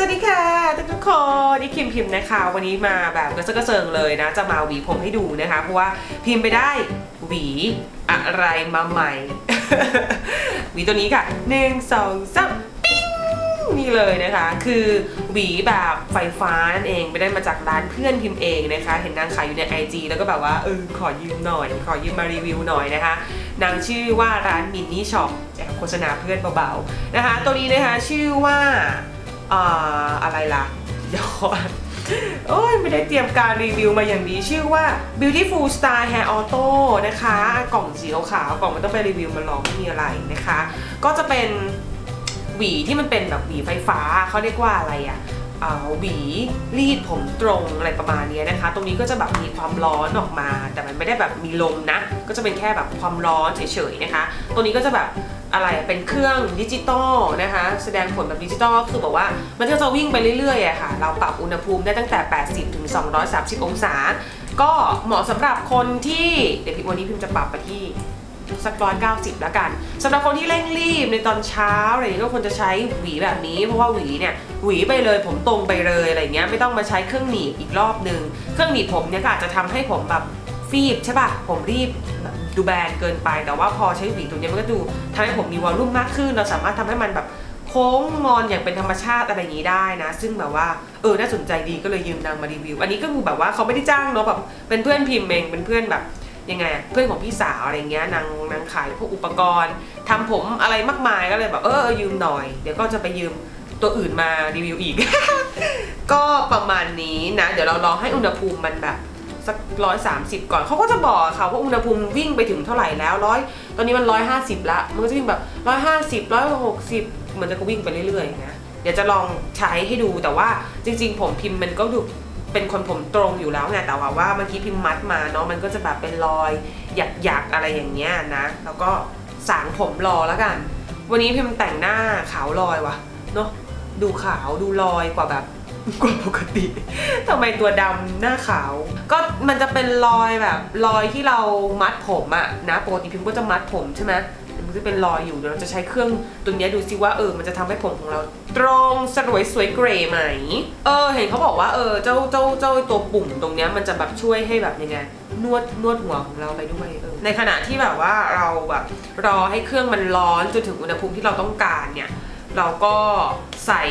สวัสดีค่ะทุกคนนี่คิมพิมพ์นะคะ วันนี้มาแบบกระเซาะกระเซิงเลยนะ จะมาหวีผมให้ดูนะคะ เพราะว่าพิมพ์ไปได้หวีอะไรมาใหม่ หวีตัวนี้ค่ะหนึ่งสองสามปิ้งนี่เลยนะคะ คือหวีแบบไฟฟ้านั่นเองไปได้มาจากร้านเพื่อนพิมพ์เองนะคะ เห็นนางขายอยู่ใน IG แล้วก็แบบว่าเออขอยืมหน่อย ขอยืมมารีวิวหน่อยนะคะนางชื่อว่าร้านมินนี่ช็อปโฆษณาเพื่อนเบาๆนะคะ ตัวนี้นะคะชื่อว่า อ่าอะไรล่ะ เดี๋ยวก่อนโอ้ยไม่ได้เตรียมการรีวิวมาอย่างดีชื่อว่า Beautiful Star Hair Auto นะคะ กล่องสีขาวกล่องมันต้องไปรีวิวมาลองไม่มีอะไรนะคะ ก็จะเป็นหวีที่มันเป็นแบบหวีไฟฟ้าเขาเรียกว่าอะไรอะอ่าหวีรีดผมตรงอะไรประมาณนี้นะคะ ตรงนี้ก็จะแบบมีความร้อนออกมา แต่มันไม่ได้แบบมีลมนะ ก็จะเป็นแค่แบบความร้อนเฉยๆนะคะ ตัวนี้ก็จะแบบ อะไรเป็นเครื่องดิจิตอลนะคะแสดงผลแบบดิจิตอลก็คือแบบว่ามันก็จะวิ่งไปเรื่อยๆอะค่ะ เราปรับอุณหภูมิได้ตั้งแต่ 80 ถึง 230 องศา ก็เหมาะสำหรับคนที่เดี๋ยวพี่วันนี้พิมจะปรับไปที่สักร้อยเก้าสิบแล้วกันสำหรับคนที่เร่งรีบในตอนเช้าอะไรอย่างเงี้ยก็ควรจะใช้หวีแบบนี้ เพราะว่าหวีเนี่ยหวีไปเลยผมตรงไปเลยอะไรเงี้ยไม่ต้องมาใช้เครื่องหนีบอีกรอบนึง เครื่องหนีบผมเนี่ยก็อาจจะทำให้ผมแบบ ฟีบใช่ป่ะ ผมรีบดูแบนเกินไป แต่ว่าพอใช้หวีตัวนี้มันก็ดูทำให้ผมมีวอลลุ่มมากขึ้น เราสามารถทำให้มันแบบโค้งงอนอย่างเป็นธรรมชาติอะไรอย่างนี้ได้นะ ซึ่งแบบว่าเออน่าสนใจดีก็เลยยืมนางมารีวิว อันนี้ก็คือแบบว่าเขาไม่ได้จ้างเนาะแบบเป็นเพื่อนพิมพ์เองเป็นเพื่อนแบบยังไงเพื่อนของพี่สาวอะไรเงี้ยนางนางขายพวกอุปกรณ์ทำผมอะไรมากมายก็เลยแบบเออยืมหน่อย เดี๋ยวก็จะไปยืมตัวอื่นมารีวิวอีก ก็ประมาณนี้นะ เดี๋ยวเรารอให้อุณหภูมิมันแบบ สักร้อยสามสิบก่อนเขาก็จะบอกค่ะว่าอุณหภูมิวิ่งไปถึงเท่าไหร่แล้วร้อยตอนนี้มันร้อยห้าสิบละมันก็จะวิ่งแบบร้อยห้าสิบร้อยหกสิบเหมันจะก็วิ่งไปเรื่อยๆนะเดี๋ยวจะลองใช้ให้ดูแต่ว่าจริง ๆ ผมพิมพ์มันก็ดูเป็นคนผมตรงอยู่แล้วไงแต่ว่าว่าเมื่อกี้พิมพ์มัดมาเนาะมันก็จะแบบเป็นรอยหยักๆอะไรอย่างเงี้ยนะ แล้วก็สางผมรอแล้วกัน วันนี้พิมพ์แต่งหน้าขาวลอยว่ะเนาะดูขาวดูลอยกว่าแบบ กว่าปกติ ทำไมตัวดำหน้าขาว ก็มันจะเป็นรอยแบบรอยที่เรามัดผมอะนะปกติพิมก็จะมัดผมใช่ไหมมันจะเป็นรอยอยู่เดี๋ยวเราจะใช้เครื่องตัวนี้ดูซิว่าเออมันจะทำให้ผมของเราตรงสลวยสวยเกรย์ไหม เออ เห็นเขาบอกว่าเออเจ้าเจ้าเจ้าตัวปุ่มตรงนี้มันจะแบบช่วยให้แบบยังไงนวดนวดหัวของเราไปด้วยเออในขณะที่แบบว่าเราแบบรอให้เครื่องมันร้อนจนถึงอุณหภูมิที่เราต้องการเนี่ย เราก็ใส่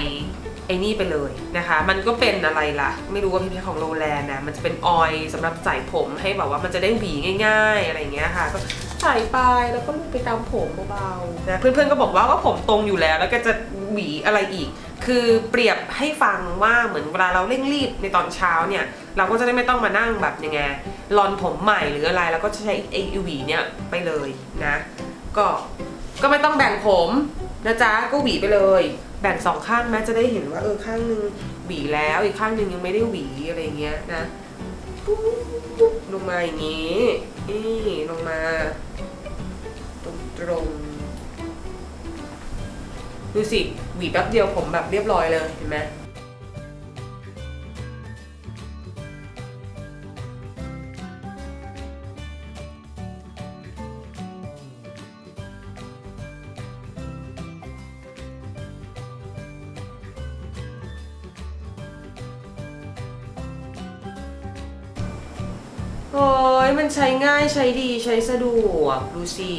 ไอ้นี่ไปเลยนะคะ มันก็เป็นอะไรล่ะ ไม่รู้ว่าพี่เพของโรแลนนะ มันจะเป็นออยล์สำหรับใส่ผมให้แบบว่ามันจะได้หวีง่าย ๆ อะไรเงี้ยค่ะ ก็ใส่ไปแล้วก็ลูบไปตามผมเบาๆนะเพื่อนๆก็บอกว่าว่าผมตรงอยู่แล้ว แล้วก็จะหวีอะไรอีก คือเปรียบให้ฟังว่าเหมือนเวลาเราเร่งรีบในตอนเช้าเนี่ย เราก็จะได้ไม่ต้องมานั่งแบบยังไงรอนผมใหม่หรืออะไรแล้วก็ใช้ไอ้หวีเนี่ยไปเลยนะ ก็ก็ไม่ต้องแบ่งผม นะจ๊ะก็หวีไปเลย แบ่งสองข้างแม้จะได้เห็นว่าเออข้างหนึงหวีแล้วอีกข้างหนึงยังไม่ได้หวีอะไรเงี้ยนะปุ๊บลงมาอย่างนี้นี่ลงมาตรงตรงดูสิหวีแป๊บเดียวผมแบบเรียบร้อยเลยเห็นไหม ยมันใช้ง่ายใช้ดีใช้สะดวกดูสิ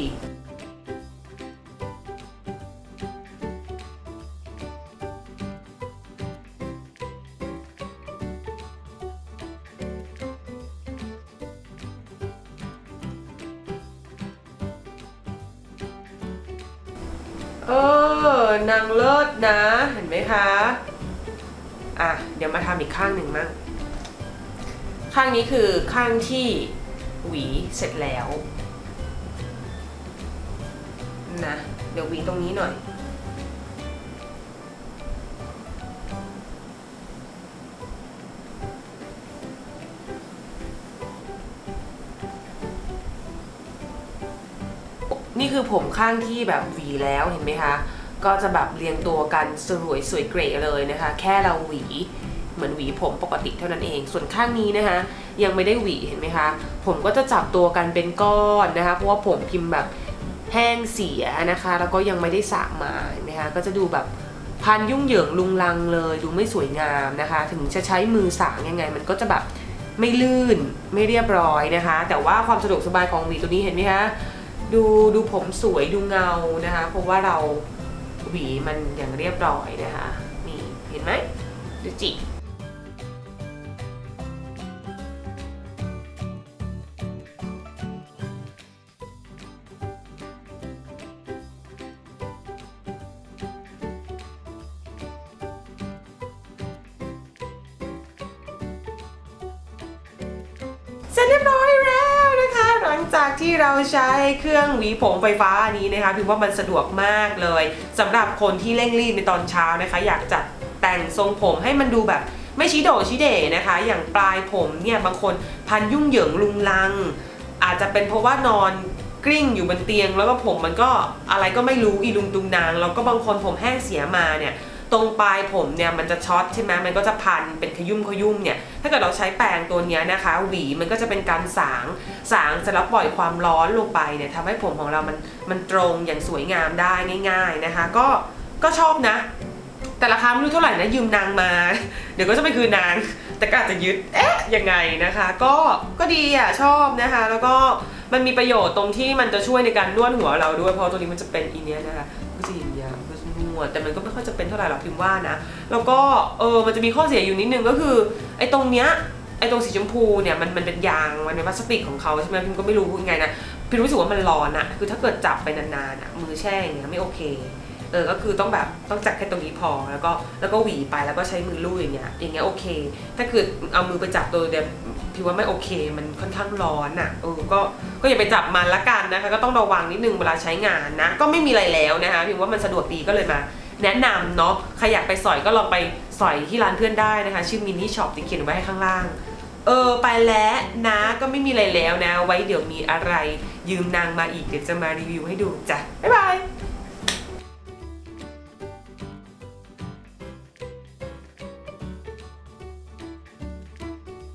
เออนางเลิศนะ เห็นไหมคะ อะ เดี๋ยวมาทำอีกข้างหนึ่งมั่งข้างนี้คือข้างที่ หวีเสร็จแล้วนะเดี๋ยวหวีตรงนี้หน่อย นี่คือผมข้างที่แบบหวีแล้วเห็นไหมคะ ก็จะแบบเรียงตัวกันสวยสวยเกรย์เลยนะคะ แค่เราหวี เหมือนหวีผมปกติเท่านั้นเอง ส่วนข้างนี้นะคะยังไม่ได้หวีเห็นไหมคะ ผมก็จะจับตัวกันเป็นก้อนนะคะ เพราะว่าผมพิมพ์แบบแห้งเสียนะคะ แล้วก็ยังไม่ได้สระมาเห็นไหมคะก็จะดูแบบพันยุ่งเหยิงลุงลังเลย ดูไม่สวยงามนะคะ ถึงจะใช้มือสางยังไง มันก็จะแบบไม่ลื่นไม่เรียบร้อยนะคะ แต่ว่าความสะดวกสบายของหวีตัวนี้เห็นไหมคะดูดูผมสวยดูเงานะคะ เพราะว่าเราหวีมันอย่างเรียบร้อยนะคะนี่เห็นไหมดูจิ ร็จเรียบร้อยแล้วนะคะ หลังจากที่เราใช้เครื่องหวีผมไฟฟ้าอันนี้นะคะพิมว่ามันสะดวกมากเลยสำหรับคนที่เร่งรีบในตอนเช้านะคะ อยากจัดแต่งทรงผมให้มันดูแบบไม่ชี้โดชี้เด่นะคะ อย่างปลายผมเนี่ยบางคนพันยุ่งเหยิงลุงลัง อาจจะเป็นเพราะว่านอนกลิ้งอยู่บนเตียง แล้วก็ผมมันก็อะไรก็ไม่รู้อีลุงตุงนางแล้วก็บางคนผมแห้งเสียมาเนี่ย ตรงปลายผมเนี่ยมันจะช็อตใช่ไหมมันก็จะพันเป็นขยุ่มขยุ่มเนี่ยถ้าเกิดเราใช้แปรงตัวนี้นะคะหวีมันก็จะเป็นการสางสางเสร็จแล้วปล่อยความร้อนลงไปเนี่ยทำให้ผมของเรามันมันตรงอย่างสวยงามได้ง่าย ๆนะคะ ก็ก็ชอบนะ แต่ราคาไม่รู้เท่าไหร่นะยืมนางมา เดี๋ยวก็จะไปคืนนาง แต่ก็อาจจะยึดเอ๊ะยังไงนะคะ ก็ก็ดีอะชอบนะคะ แล้วก็มันมีประโยชน์ตรงที่มันจะช่วยในการนวดหัวเราด้วยเพราะตัวนี้มันจะเป็นอีเนี้ยนะคะก็จะอย่างเงี้ยก็ นวแต่มันก็ไม่ค่อยจะเป็นเท่าไหร่หรอกพิมพ์ว่านะ แล้วก็เออมันจะมีข้อเสียอยู่นิดนึงก็คือไอ้ตรงเนี้ยไอ้ตรงสีชมพูเนี่ยมันมันเป็นยางมันเป็นพลาสติกของเขาใช่ไหมพิมก็ไม่รู้ยังไงนะพิมรู้สึกว่ามันร้อนอะคือถ้าเกิดจับไปนานๆอะมือแช่อย่างเงี้ยไม่โอเค เออก็คือต้องแบบต้องจับแค่ตรงนี้พอแล้วก็แล้วก็หวีไปแล้วก็ใช้มือลูบอย่างเงี้ยอย่างเงี้ยโอเค ถ้าเกิดเอามือไปจับตัวเดียวพี่ว่าไม่โอเค มันค่อนข้างร้อนอะเออก็ก็อย่าไปจับมันละกันนะคะก็ต้องระวังนิดนึงเวลาใช้งานนะ ก็ไม่มีอะไรแล้วนะคะพี่ว่ามันสะดวกดีก็เลยมาแนะนำเนาะใครอยากไปสอยก็ลองไปสอยที่ร้านเพื่อนได้นะคะ ชื่อมินนี่ช็อปจะเขียนไว้ให้ข้างล่าง เออ ไปแล้วนะก็ไม่มีอะไรแล้วนะ ไว้เดี๋ยวมีอะไรยืมนางมาอีก เดี๋ยวจะมารีวิวให้ดูจ้ะ บ๊ายบาย